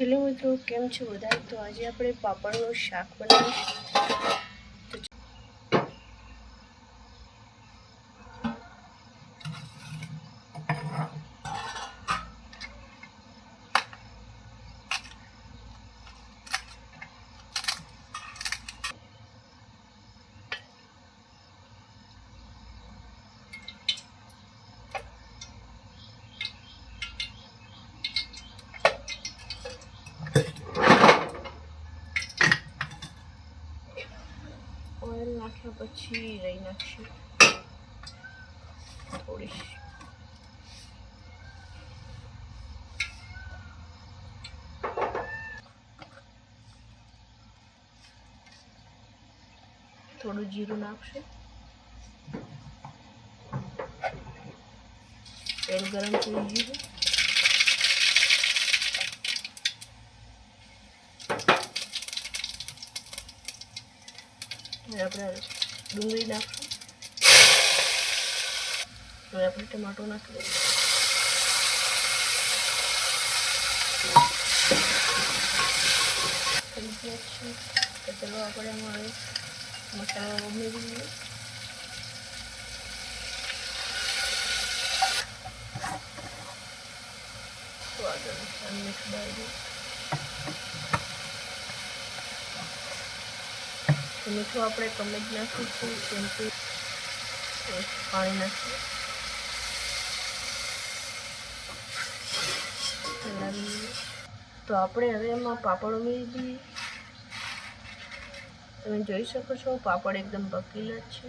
Hello મિત્રો કેમ છો? બધા તો આજે આપણે પાપડનું શાક બનાવીશું. નાખ્યા પછી રહી નાખશું. થોડી થોડું જીરું નાખશે. તેલ ગરમ થઈ ગયું આપણે ડુંગળી નાખશું. હવે આપણે ટમાટો નાખી દઈશું થઈ તો ચલો આપણે હવે મસાલો ઉમેરીએ તો અનુસાર મીઠું ડાળી મીઠું આપણે કમ જ નાખીશું કેમ કે પાણી નાખીએ. તો આપણે હવે એમાં પાપડ ઉમેરી દઈએ તમે જોઈ શકો છો, પાપડ એકદમ પકેલા છે.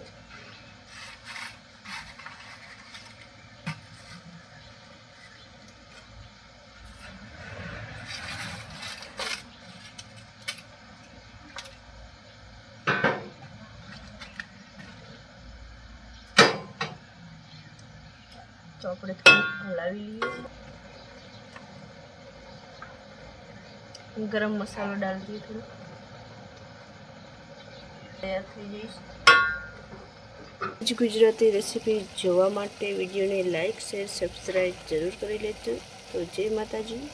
તો આપણે થોડુંક હલાવી લઈએ. ગરમ મસાલો ડાલ દઈએ થોડો તૈયાર થઈ જઈશ. ગુજરાતી રેસીપી જોવા માટે વિડીયોને લાઇક શેર, સબસ્ક્રાઈબ જરૂર કરી લેજો. તો જય માતાજી.